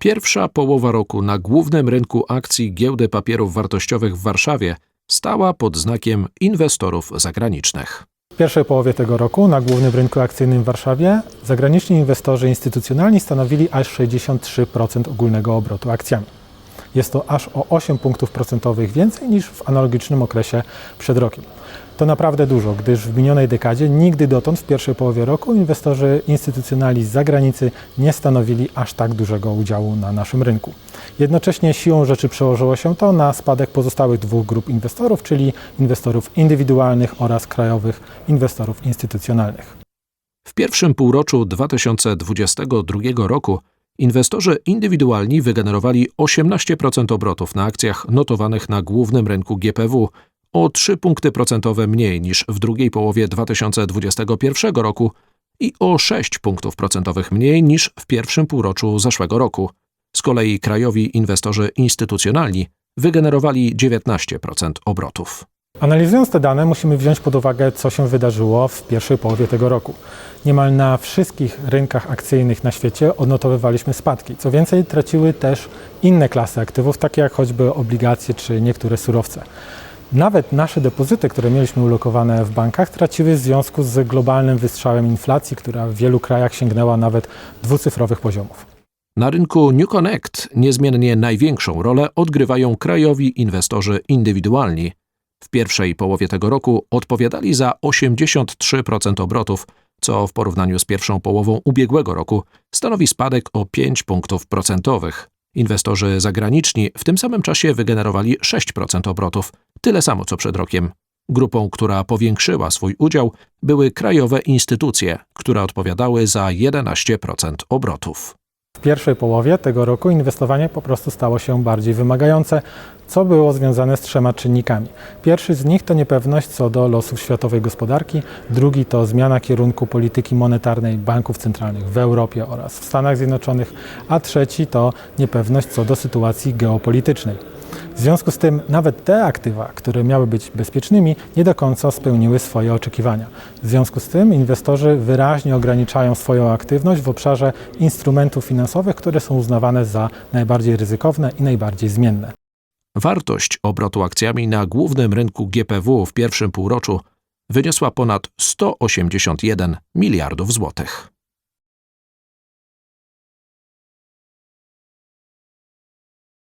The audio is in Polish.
Pierwsza połowa roku na głównym rynku akcji giełdy papierów wartościowych w Warszawie stała pod znakiem inwestorów zagranicznych. W pierwszej połowie tego roku na głównym rynku akcyjnym w Warszawie zagraniczni inwestorzy instytucjonalni stanowili aż 63% ogólnego obrotu akcjami. Jest to aż o 8 punktów procentowych więcej niż w analogicznym okresie przed rokiem. To naprawdę dużo, gdyż w minionej dekadzie nigdy dotąd w pierwszej połowie roku inwestorzy instytucjonalni z zagranicy nie stanowili aż tak dużego udziału na naszym rynku. Jednocześnie siłą rzeczy przełożyło się to na spadek pozostałych dwóch grup inwestorów, czyli inwestorów indywidualnych oraz krajowych inwestorów instytucjonalnych. W pierwszym półroczu 2022 roku inwestorzy indywidualni wygenerowali 18% obrotów na akcjach notowanych na głównym rynku GPW, o 3 punkty procentowe mniej niż w drugiej połowie 2021 roku i o 6 punktów procentowych mniej niż w pierwszym półroczu zeszłego roku. Z kolei krajowi inwestorzy instytucjonalni wygenerowali 19% obrotów. Analizując te dane, musimy wziąć pod uwagę, co się wydarzyło w pierwszej połowie tego roku. Niemal na wszystkich rynkach akcyjnych na świecie odnotowywaliśmy spadki. Co więcej, traciły też inne klasy aktywów, takie jak choćby obligacje czy niektóre surowce. Nawet nasze depozyty, które mieliśmy ulokowane w bankach, traciły w związku z globalnym wystrzałem inflacji, która w wielu krajach sięgnęła nawet dwucyfrowych poziomów. Na rynku New Connect niezmiennie największą rolę odgrywają krajowi inwestorzy indywidualni. W pierwszej połowie tego roku odpowiadali za 83% obrotów, co w porównaniu z pierwszą połową ubiegłego roku stanowi spadek o 5 punktów procentowych. Inwestorzy zagraniczni w tym samym czasie wygenerowali 6% obrotów, tyle samo co przed rokiem. Grupą, która powiększyła swój udział, były krajowe instytucje, które odpowiadały za 11% obrotów. W pierwszej połowie tego roku inwestowanie po prostu stało się bardziej wymagające, co było związane z trzema czynnikami. Pierwszy z nich to niepewność co do losów światowej gospodarki, drugi to zmiana kierunku polityki monetarnej banków centralnych w Europie oraz w Stanach Zjednoczonych, a trzeci to niepewność co do sytuacji geopolitycznej. W związku z tym nawet te aktywa, które miały być bezpiecznymi, nie do końca spełniły swoje oczekiwania. W związku z tym inwestorzy wyraźnie ograniczają swoją aktywność w obszarze instrumentów finansowych, które są uznawane za najbardziej ryzykowne i najbardziej zmienne. Wartość obrotu akcjami na głównym rynku GPW w pierwszym półroczu wyniosła ponad 181 miliardów złotych.